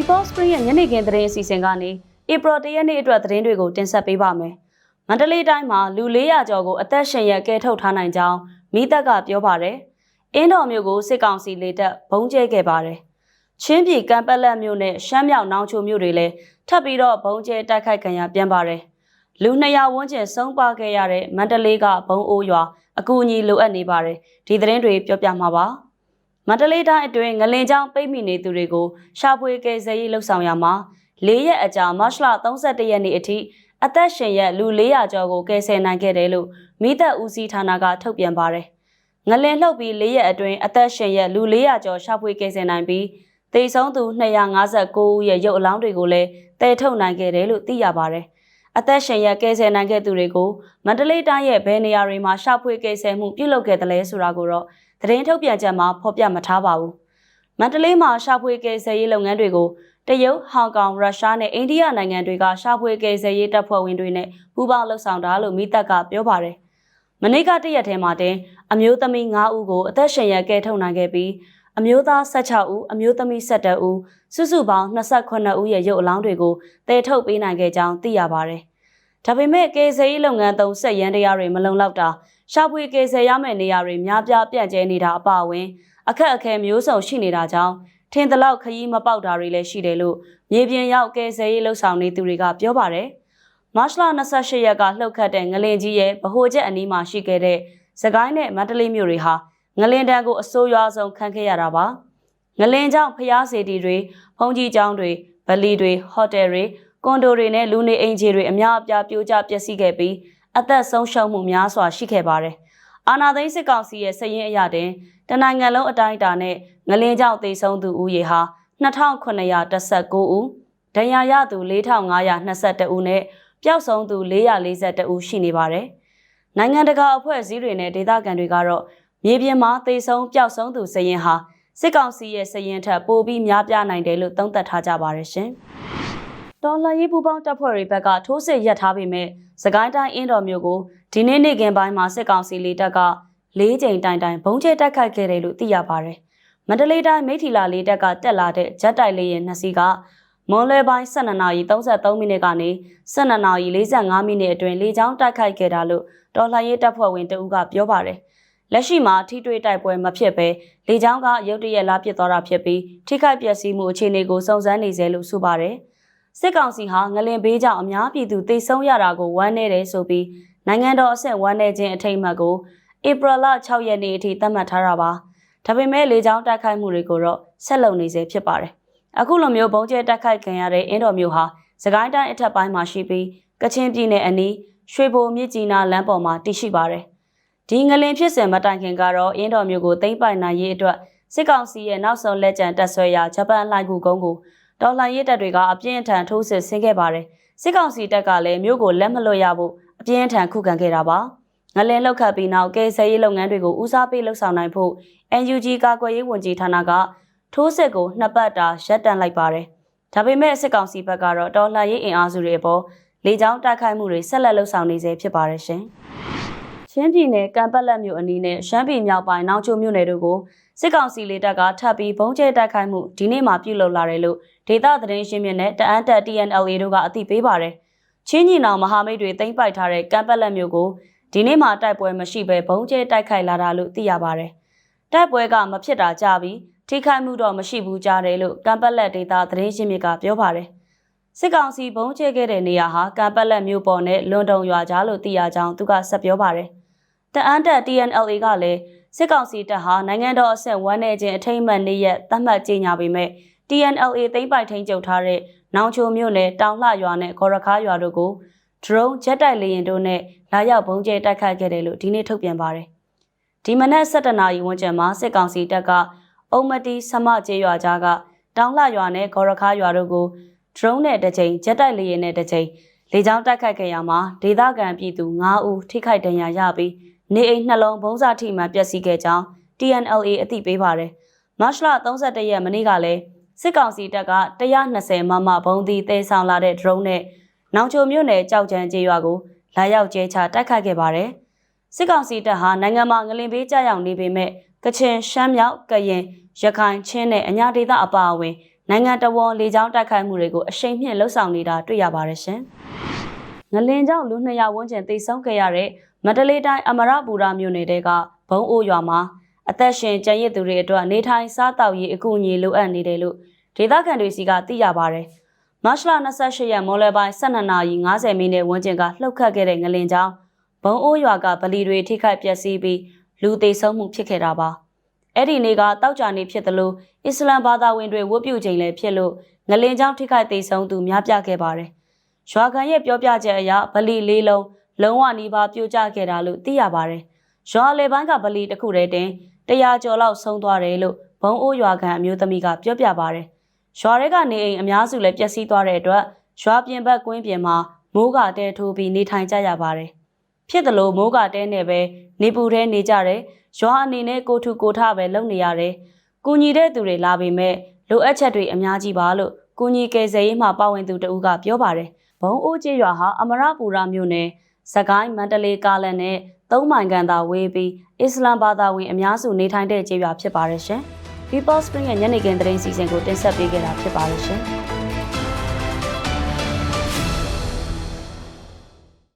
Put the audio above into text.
People Spring ရဲ့ညနေခင်းသတင်းအစီအစဉ်ကနေ April 1ရက်နေ့အတွက်သတင်းတွေကိုတင်ဆက်ပေးပါမယ်။မန္တလေးတိုင်းမှာလူ400ကျော်ကိုအသက်ရှင်ရက်ကဲထုတ်ထားနိုင်ကြောင်းမိသက်ကပြောပါတယ်။အင်းတော်မျိုးကိုစစ်ကောင်စီလေတပ်ဘုံကျဲခဲ့ပါတယ်။ချင်းပြည်ကံပက်လက်မျိုးနဲ့ရှမ်းမြောက်နောင်ချိုမျိုးတွေလည်းထပ်ပြီးတော့ဘုံကျဲတိုက်ခိုက်ခံရပြန်ပါတယ်။လူ200ဝန်းကျင်ဆုံးပါခဲ့ရတဲ့မန္တလေးကဘုံအိုးရွာအကူအညီလိုအပ်နေပါတယ်။ဒီသတင်းတွေပြောပြမှာပါ။ မန္တလေးတိုင်းအတွင်းငလင်ကြောင်ပိတ်မိနေသူတွေကိုရှာဖွေကယ်ဆယ်ရေးလှုပ်ဆောင်ရမှာ၄ရက်အကြာမတ်လ31ရက်နေ့အထိအသက်ရှင်ရက်လူ400ကျော်ကိုကယ်ဆယ်နိုင်ခဲ့တယ်လို့မိသက်ဦးစီးဌာနကထုတ်ပြန်ပါတယ်။ငလင်လှုပ်ပြီး၄ရက်အတွင်းအသက်ရှင်ရက်လူ400ကျော်ရှာဖွေကယ်ဆယ်နိုင်ပြီးသေဆုံးသူ259ဦးရဲ့ရုပ်အလောင်းတွေကိုလည်းတည်ထုတ်နိုင်ခဲ့တယ်လို့သိရပါတယ်။ အသက်ရှင်ရက်ကယ်ဆယ်နိုင်ခဲ့သူတွေကိုမန္တလေးတိုင်းရဲ့ဘယ်နေရာတွေမှာရှာဖွေကယ်ဆယ်မှုပြုလုပ်ခဲ့တယ်လဲဆိုတာကိုတော့သတင်းထုတ်ပြန်ချက်မှာဖော်ပြမထားပါဘူး။မန္တလေးမှာရှာဖွေကယ်ဆယ်ရေးလုပ်ငန်းတွေကိုတရုတ်၊ဟောင်ကောင်၊ရုရှားနဲ့အိန္ဒိယနိုင်ငံတွေကရှာဖွေကယ်ဆယ်ရေးတပ်ဖွဲ့ဝင်တွေနဲ့ပူးပေါင်းလှုပ်ဆောင်တာလို့မိသက်ကပြောပါတယ်။မနေ့ကတရက်ထဲမှာတင်အမျိုးသမီး9ဦးကိုအသက်ရှင်ရကယ်ထုတ်နိုင်ခဲ့ပြီး အမျိုးသား16ဦးအမျိုးသမီး17ဦးစုစုပေါင်း28ဦးရဲ့ရုပ်အလောင်းတွေကိုတည်ထုတ်ပေးနိုင်ခဲ့ကြောင်းသိရပါတယ်။ဒါပေမဲ့ကယ်ဆယ်ရေးလုပ်ငန်းသုံးဆက်ရန်တရားတွေမလုံလောက်တာရှာဖွေကယ်ဆယ်ရမယ့်နေရာတွေများပြားပြန့်ကျဲနေတာအပါအဝင်အခက်အခဲမျိုးစုံရှိနေတာကြောင့်ထင်သလောက်ခရီးမပေါက်တာတွေလည်းရှိတယ်လို့မြေပြင်ရောက်ကယ်ဆယ်ရေးလှုပ်ဆောင်နေသူတွေကပြောပါတယ်။မတ်လ28ရက်ကလှုပ်ခတ်တဲ့ငလင်ကြီးရဲ့ဗဟိုချက်အနီးမှာရှိခဲ့တဲ့စကိုင်းနဲ့မန္တလေးမြို့တွေဟာ ငလင်တန်းကိုအဆိုးရွားဆုံးခံခဲ့ရတာပါ။ငလင်ကြောင့်ဖျားစေတီတွေဖုန်ကြီးကျောင်းတွေဗလီတွေဟိုတယ်တွေကွန်ဒိုတွေနဲ့လူနေအိမ်ခြေတွေအများအပြားပြိုကျပျက်စီးခဲ့ပြီးအသက်ဆုံးရှုံးမှုများစွာရှိခဲ့ပါတယ်။အာနာသိန်းစစ်ကောင်စီရဲ့စည်ရင်အရတင်တနိုင်ငံလုံးအတိုင်းအတာနဲ့ငလင်းကြောင့်သေဆုံးသူဦးရေဟာ2919ဦးဒဏ်ရာရသူ4522ဦးနဲ့ပျောက်ဆုံးသူ442ဦးရှိနေပါတယ်။နိုင်ငံတကာအဖွဲ့အစည်းတွေနဲ့ဒေသခံတွေကတော့ မြေပြင်မှာသေဆုံးပျောက်ဆုံးသူစည်ရင်ဟာစစ်ကောင်စီရဲ့စည်ရင်ထက်ပိုပြီးများပြားနိုင်တယ်လို့သုံးသပ်ထားကြပါတယ်ရှင်။တော်လှန်ရေးပူးပေါင်းတပ်ဖွဲ့တွေဘက်ကထိုးစစ်ရပ်ထားပေမဲ့စကိုင်းတိုင်းအင်းတော်မျိုးကိုဒီနေ့နေ့ကင်ပိုင်းမှာစစ်ကောင်စီလေတပ်က၄ချိန်တိုင်တိုင်ဘုံကျဲတက်ခတ်ခဲ့တယ်လို့သိရပါတယ်။မန္တလေးတိုင်းမိထီလာလေးတပ်ကတက်လာတဲ့ဂျက်တိုက်လေးရဲ့နှစ်စီးကမွန်လွဲပိုင်း12နာရီ33မိနစ်ကနေ12နာရီ45မိနစ်အတွင်းလေကြောင်းတိုက်ခိုက်ခဲ့တာလို့တော်လှန်ရေးတပ်ဖွဲ့ဝင်တအူးကပြောပါတယ်။ လက်ရှိမှာထိတွေ့တိုက်ပွဲမဖြစ်ဘဲလေကြောင်းကရုတ်တရက်လာပစ်သွားတာဖြစ်ပြီးထိခိုက်ပျက်စီးမှုအခြေအနေကိုစုံစမ်းနေစေလို့ဆိုပါတယ်။စစ်ကောင်စီဟာငလင်ဘေးကြောင့်အများပြည်သူတိတ်ဆုံးရတာကိုဝမ်းနေတယ်ဆိုပြီးနိုင်ငံတော်အဆင့်ဝမ်းနေခြင်းအထိမ်းအမှတ်ကိုဧပြီလ6ရက်နေ့အထိသတ်မှတ်ထားတာပါ။ဒါပေမဲ့လေကြောင်းတိုက်ခိုက်မှုတွေကိုတော့ဆက်လုပ်နေစေဖြစ်ပါတယ်။အခုလိုမျိုးဘုံကျဲတိုက်ခိုက်ခံရတဲ့အင်းတော်မျိုးဟာစကိုင်းတိုင်းအထက်ပိုင်းမှာရှိပြီးကချင်ပြည်နယ်အနီးရွှေဘိုမြစ်ကြီးနားလမ်းပေါ်မှာတည်ရှိပါတယ်။ ဒီငလင်ဖြစ်စဉ်မတိုင်ခင်ကတော့အင်းတော်မျိုးကိုသိမ်းပိုက်နိုင်ရေးအတွက်စစ်ကောင်စီရဲ့နောက်ဆုံးလက်ကျန်တပ်ဆွဲရာဂျပန်လှိုင်ကူကုန်းကိုတော်လှန်ရေးတပ်တွေကအပြင်းအထန်ထိုးစစ်ဆင်ခဲ့ပါတယ်။စစ်ကောင်စီတပ်ကလည်းမြို့ကိုလက်မလွတ်ရဖို့အပြင်းအထန်ခုခံခဲ့တာပါ။ငလင်လောက်ခတ်ပြီးနောက်ကယ်ဆယ်ရေးလုပ်ငန်းတွေကိုဦးစားပေးလှုပ်ဆောင်နိုင်ဖို့ NUG ကာကွယ်ရေးဝန်ကြီးဌာနကထိုးစစ်ကိုနှစ်ပတ်တာရပ်တန့်လိုက်ပါတယ်။ဒါပေမဲ့စစ်ကောင်စီဘက်ကတော့တော်လှန်ရေးအင်အားစုတွေအပေါ်လေကြောင်းတိုက်ခိုက်မှုတွေဆက်လက်လှုပ်ဆောင်နေစေဖြစ်ပါတယ်ရှင်။ ချင်းပြည်နယ်ကံပက်လက်မြို့အနီးနဲ့ရှမ်းပြည်မြောက်ပိုင်းနောင်ချိုမြို့နယ်တို့ကိုစစ်ကောင်စီလေတပ်ကထပ်ပြီးဘုံကျဲတိုက်ခိုက်မှုဒီနေ့မှပြုလုပ်လာတယ်လို့ဒေသသတင်းရှင်းမြစ်နဲ့တအန်းတက် TNLA တို့ကအသိပေးပါတယ်။ချင်းညီနောင်မဟာမိတ်တွေတင်ပိုက်ထားတဲ့ကံပက်လက်မြို့ကိုဒီနေ့မှတိုက်ပွဲမရှိဘဲဘုံကျဲတိုက်ခိုက်လာတာလို့သိရပါတယ်။တိုက်ပွဲကမဖြစ်တာကြပြီးထိခိုက်မှုတော့မရှိဘူးကြားတယ်လို့ကံပက်လက်ဒေသသတင်းရှင်းမြစ်ကပြောပါတယ်။စစ်ကောင်စီဘုံကျဲခဲ့တဲ့နေရာဟာကံပက်လက်မြို့ပေါ်နဲ့လွန်တုံရွာကြားလို့သိရကြောင်းသူကဆက်ပြောပါတယ်။ တအန်းတက် TNLA ကလည်းစစ်ကောင်စီတပ်ဟာနိုင်ငံတော်အဆင့်ဝမ်းနေခြင်းအထိမ်းအမှတ်နေ့ရက်သတ်မှတ်ကြေညာပေမဲ့ TNLA သိမ်းပိုက်ထိန်းချုပ်ထားတဲ့နောင်ချိုမြို့နယ်တောင်လှရွာနဲ့ဂေါ်ရခါရွာတို့ကို drone ဂျက်တိုက်လေယာဉ်တို့နဲ့လာရောက်ဘုံကျဲတိုက်ခိုက်ခဲ့တယ်လို့ဒီနေ့ထုတ်ပြန်ပါတယ်။ဒီမနက်7:00နာရီဝန်းကျင်မှာစစ်ကောင်စီတပ်ကအုံမတီဆမကျေးရွာကြားကတောင်လှရွာနဲ့ဂေါ်ရခါရွာတို့ကို drone နဲ့တစ်ချိန်ဂျက်တိုက်လေယာဉ်နဲ့တစ်ချိန်လေကြောင်းတိုက်ခိုက်ခဲ့ရမှာဒေသခံပြည်သူ9ဦးထိခိုက်ဒဏ်ရာရပြီး နေအိမ်နှလုံးဘုံစာထိမှန်ပျက်စီးခဲ့ကြောင်း TNLA အသိပေးပါတယ်။မတ်လ31ရက်မနေ့ကလည်းစစ်ကောင်စီတပ်က120မမဘုံသီးတဲဆောင်လာတဲ့ drone နဲ့နောင်ချိုမြို့နယ်ကြောက်ကြံကျေးရွာကိုလာရောက်ကျဲချတိုက်ခိုက်ခဲ့ပါတယ်။စစ်ကောင်စီတပ်ဟာနိုင်ငံမှာငလင်ပေးကြရောက်နေပေမဲ့ကချင်ရှမ်းမြောက်ကရင်ရခိုင်ချင်းနဲ့အညာဒေသအပါအဝင်နိုင်ငံတော်ဝန်လေကြောင်းတိုက်ခိုက်မှုတွေကိုအရှိန်မြင့်လှုပ်ဆောင်နေတာတွေ့ရပါတယ်ရှင်။ငလင်ကြောင့်လူ200ဝန်းကျင်သေဆုံးခဲ့ရတဲ့ မန္တလေးတိုင်းအမရပူရမြို့နယ်တဲကဘုံအိုးရွာမှာအသက်ရှင်ကျန်ရစ်သူတွေအတွက်နေထိုင်စားတောက်ရေးအကူအညီလိုအပ်နေတယ်လို့ဒေသခံတွေစီကသိရပါတယ်။မတ်လ28ရက်မော်လယ်ပိုင်း12နာရီ50မိနစ်ဝန်းကျင်ကလှုပ်ခတ်ခဲ့တဲ့ငလင်ကြောင့်ဘုံအိုးရွာကဗလီတွေထိခိုက်ပျက်စီးပြီးလူသေဆုံးမှုဖြစ်ခဲ့တာပါ။အဲ့ဒီနေ့ကတောက်ကြနေဖြစ်သလိုအစ္စလမ်ဘာသာဝင်တွေဝတ်ပြုချိန်လည်းဖြစ်လို့ငလင်ကြောင့်ထိခိုက်သေဆုံးသူများပြားခဲ့ပါတယ်။ရွာခံရဲ့ပြောပြချက်အရဗလီလေးလုံး လုံးဝနီးပါးပြိုကျခဲ့တာလို့သိရပါတယ်။ရွာလေပိုင်းကဗလီတစ်ခုတည်းတင်100ကျော်လောက်ဆုံးသွားတယ်လို့ဘုံအိုးရွာခံအမျိုးသမီးကပြောပြပါတယ်။ရွာတွေကနေအိမ်အများစုလည်းပျက်စီးသွားတဲ့အတွက်ရွာပြင်ဘက်ကွင်းပြင်မှာမိုးကတဲထိုးပြီးနေထိုင်ကြရပါတယ်။ဖြစ်တယ်လို့မိုးကတဲနဲ့ပဲနေပူထဲနေကြတယ်။ရွာအနေနဲ့ကိုထုကိုထပဲလုံနေရတယ်။ကူညီတဲ့သူတွေလာပေမဲ့လိုအပ်ချက်တွေအများကြီးပါလို့ကူညီကယ်ဆယ်ရေးမှပါဝင်သူတဦးကပြောပါတယ်။ဘုံအိုးကျေးရွာဟာအမရပူရမြို့နယ် စကိုင်းမန္တလေးကားလန်နဲ့သုံးမိုင်ကန်သာဝေးပြီးအစ္စလမ်ဘာသာဝင်အများစုနေထိုင်တဲ့ကျေးရွာဖြစ်ပါတယ်ရှင်။ People Spring ရဲ့ညနေခင်းသတင်းစီစဉ်ကိုတင်ဆက်ပေးခဲ့တာဖြစ်ပါတယ်ရှင်။